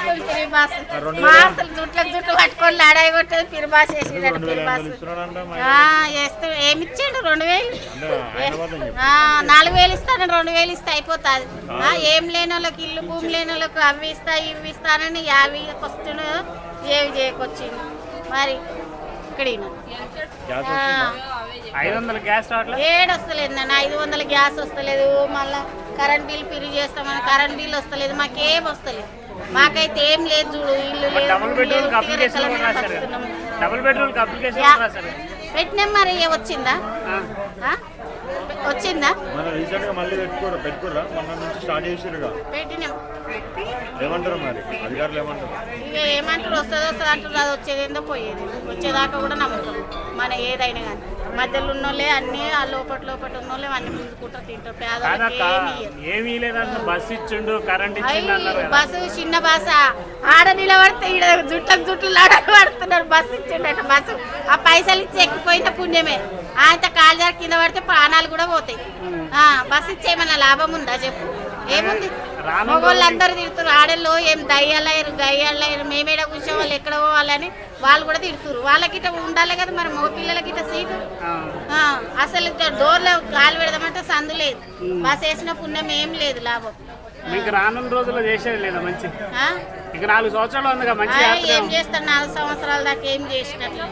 వస్తుంది పిరి బాస్ మా అసలు జుట్లకు జుట్టు పట్టుకొని లాడాయి కొట్టేది పిరి బాస్ వేసిందట రెండు పిరి వేల బాస్ ఐదు ఇస్తున్నాడంట మరి. ఆ, వేస్తూ ఏమి ఇచ్చిండు రెండు వేలు. నాలుగు వేలు ఇస్తాను రెండు వేలు ఇస్తే అయిపోతుంది. ఆ, ఏం లేని వాళ్ళకి ఇల్లు భూమి లేని వాళ్ళకి అవి ఇస్తా ఇవి ఇస్తానని యాభై వస్తుడు ఏవి చేయకొచ్చిండు. మరి ఇక్కడ ఏడు వస్తలేదు నాన్న ఐదు వందల గ్యాస్ వస్తలేదు. మళ్ళా కరెంట్ బిల్ ఫిల్ చేస్తామని కరెంట్ బిల్ వస్తలేదు. మాకేం వస్తలేదు. మాకైతే ఏం లేదు చూడు ఇల్లు లేదు డబుల్ బెడ్రూమ్ ఉట్టిగా అప్లికేషన్ రెక్కల మీద రాశారు బతుకుతున్నాము. డబుల్ బెడ్రూమ్ అప్లికేషన్ యా. రాశారు పెట్టినాం మరి ఏ వచ్చిందా? వచ్చిందా? మన రీసెంట్గా మళ్ళీ పెట్టుకోరు పెట్టుకోరా మొన్న నుంచి స్టార్ట్ చేసిరుగా పెట్టినాం. ఏమంటారు మరి? అధికారులు ఏమంటారు ఇక ఏమంటారు వస్తుంది వస్తుంది అంటారు అది వచ్చేది ఏందో పోయేది. వచ్చేదాకా కూడా నమ్మకం. మన ఏదైనా కానీ మధ్యలో ఉన్నోళ్ళే అన్నీ ఆ లోపల లోపల ఉన్నోళ్ళే అన్ని పుంజుకుంటారు తింటారు. ఏమి లేదన్న బస్ ఇచ్చిండు కరెంట్ బస్సు చిన్న బస్స? ఆడ నిలబడితే ఈడ జుట్లకు జుట్లు పడుతున్నారు బస్సు ఇచ్చిండట బస్సు. ఆ పైసలు ఇచ్చి ఎక్కిపోయిన పుణ్యమే. ఆయన కాలు జారి కింద పడితే ప్రాణాలు కూడా పోతాయి. బస్సు ఇచ్చేమన్నా లాభం ఉందా చెప్పు? ఏముంది? రాను మగవాళ్ళు అందరు తిడుతున్నారు ఆడల్లో ఏం దయ్యాలయ్యారు గయ్యాలయ్యారు మేమేడ కూర్చో వాళ్ళు ఎక్కడ పోవాలని వాళ్ళు కూడా తిడుతున్నారు వాళ్ళకిట ఉండాలి కదా మరి మగ పిల్లలకిట సీటు అసలు డోర్లో గాలి పెడదామంటే సందు లేదు. బస్ వేసిన పుణ్యం ఏం లేదు లాభం. మీకు రానున్న రోజుల్లో చేసేది లేదా మంచి? ఇక నాలుగు సంవత్సరాలు ఉందిగా మంచి ఏం చేస్తాడు నాలుగు సంవత్సరాల దాకా ఏం చేసినట్లు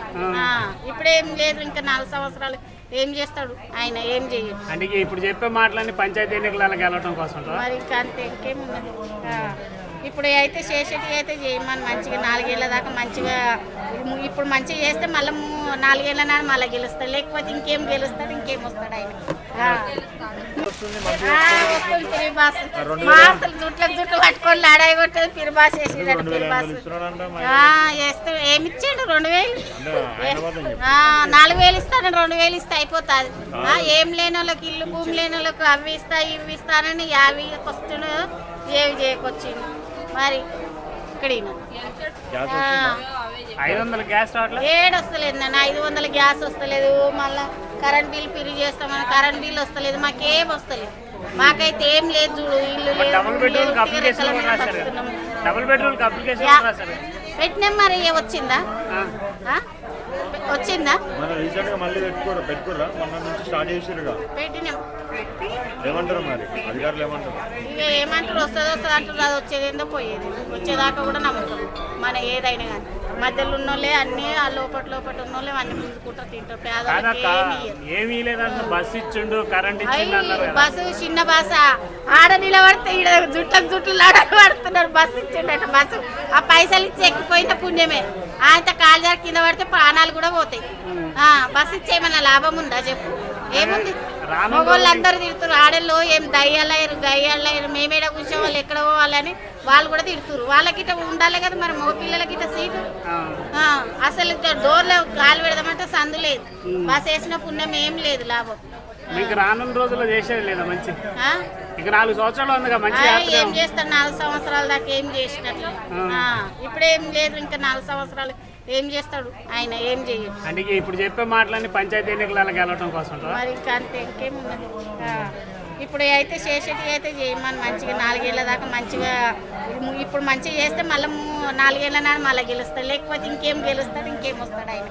ఇప్పుడేం లేదు ఇంకా నాలుగు సంవత్సరాలు ఏం చేస్తాడు? ఆయన ఏం చేయడు. అంటే ఇప్పుడు చెప్పే మాటలన్నీ పంచాయతీ ఎన్నికలలో గెలవటం కోసం? మరి ఇంకా అంతే ఇంకేమున్నది ఇప్పుడు అయితే చేసేటి అయితే చేయమని మంచిగా నాలుగేళ్ళ దాకా మంచిగా ఇప్పుడు మంచిగా చేస్తే మళ్ళీ నాలుగేళ్ళ నాడు మళ్ళీ గెలుస్తాడు. లేకపోతే ఇంకేం గెలుస్తాడు ఇంకేం వస్తాడు ఆయన. వస్తుంది మంచి ఆ, వస్తుంది పిరి బాస్ రెండు మా అసలు జుట్లకు జుట్టు పట్టుకొని లాడాయి కొట్టేది పిరి బాస్ వేసిందట రెండు వేల పిరి ఐదు బాస్ వందలు ఇస్తున్నాడంట మరి. ఆ, వేస్తూ ఏమి ఇచ్చిండు రెండు వేలు? నాలుగు వేలు ఇస్తాను రెండు వేలు ఇస్తే అయిపోతుంది. ఏం లేని వాళ్ళకి ఇల్లు భూమి లేని వాళ్ళకి అవి ఇస్తా ఇవి ఇస్తానని యాభై వస్తుడు ఏవి చేయకొచ్చిండు. మరి ఇక్కడ ఏడు వస్తలేదు నాన్న ఐదు వందల గ్యాస్ వస్తలేదు. మళ్ళా కరెంట్ బిల్ ఫిల్ చేస్తామని కరెంట్ బిల్ వస్తలేదు. మాకేం వస్తలేదు. మాకైతే ఏం లేదు చూడు ఇల్లు పెట్టినాం మరి వచ్చిందా? వచ్చిందా? మన రీసెంట్గా మళ్ళీ పెట్టుకోరు పెట్టుకోరా నుంచి స్టార్ట్ చేసిరుగా పెట్టినాం? ఏమంటారు మరి? అధికారులు ఏమంటారు? ఇక ఏమంటారు? వస్తుంది వస్తుంది అంటారు అది వచ్చేది ఏందో పోయేది. వచ్చేదాకా కూడా నమ్మకం. మన ఏదైనా కానీ మధ్యలో ఉన్నోళ్ళే అన్నీ ఆ లోపల లోపల ఉన్నోళ్ళే అన్ని పుంజుకుంటారు తింటారు. పేదవాళ్ళకి కాదక్క ఏమి ఇయ్యరు. ఏమీ లేదన్న బస్ ఇచ్చిండు కరెంట్ ఇచ్చిండు అన్నారు అయ్యి కదా. బస్సు చిన్న బస్స. ఆడ నిలబడితే ఈడ జుట్లకు జుట్లు పడుతున్నారు. బస్సు ఇచ్చిండట బస్సు. ఆ పైసలు ఇచ్చి ఎక్కిపోయిన పుణ్యమే. ఆయన కాలు జారి కింద పడితే ప్రాణాలు కూడా పోతాయి. బస్సు ఇచ్చేమన్నా లాభం ఉందా చెప్పు? ఏముంది? మగవాళ్ళు అందరు తిడుతున్నారు ఆడల్లో ఏం దయ్యాలయ్యారు గయ్యాలయ్యారు మేమేడ కూర్చో వాళ్ళు ఎక్కడ పోవాలని వాళ్ళు కూడా తిడుతున్నారు వాళ్ళకిట ఉండాలి కదా మరి మగ పిల్లలకిట సీటు. అసలు డోర్లో గాలి పెడదామంటే సందు లేదు. బస్ వేసిన పుణ్యం ఏం లేదు లాభం. రానున్న రోజుల్లో చేసేది లేదా మంచి? ఇక నాలుగు సంవత్సరాలు ఉందిగా మంచి ఏం చేస్తాడు నాలుగు సంవత్సరాల దాకా ఏం చేసినట్లు ఆ, ఇప్పుడేం లేదు ఇంకా నాలుగు సంవత్సరాలు ఏం చేస్తాడు? ఆయన ఏం చేయడు. అంటే ఇప్పుడు చెప్పే మాటలన్నీ పంచాయతీ ఎన్నికలలో గెలవటం కోసం? మరి ఇంకా అంతే ఇంకేమున్నది ఇప్పుడు అయితే చేసేటి అయితే చేయమని మంచిగా నాలుగేళ్ళ దాకా మంచిగా ఇప్పుడు మంచిగా చేస్తే మళ్ళీ నాలుగేళ్ళ నాడు మళ్ళీ గెలుస్తాడు. లేకపోతే ఇంకేం గెలుస్తాడు ఇంకేం వస్తాడు ఆయన.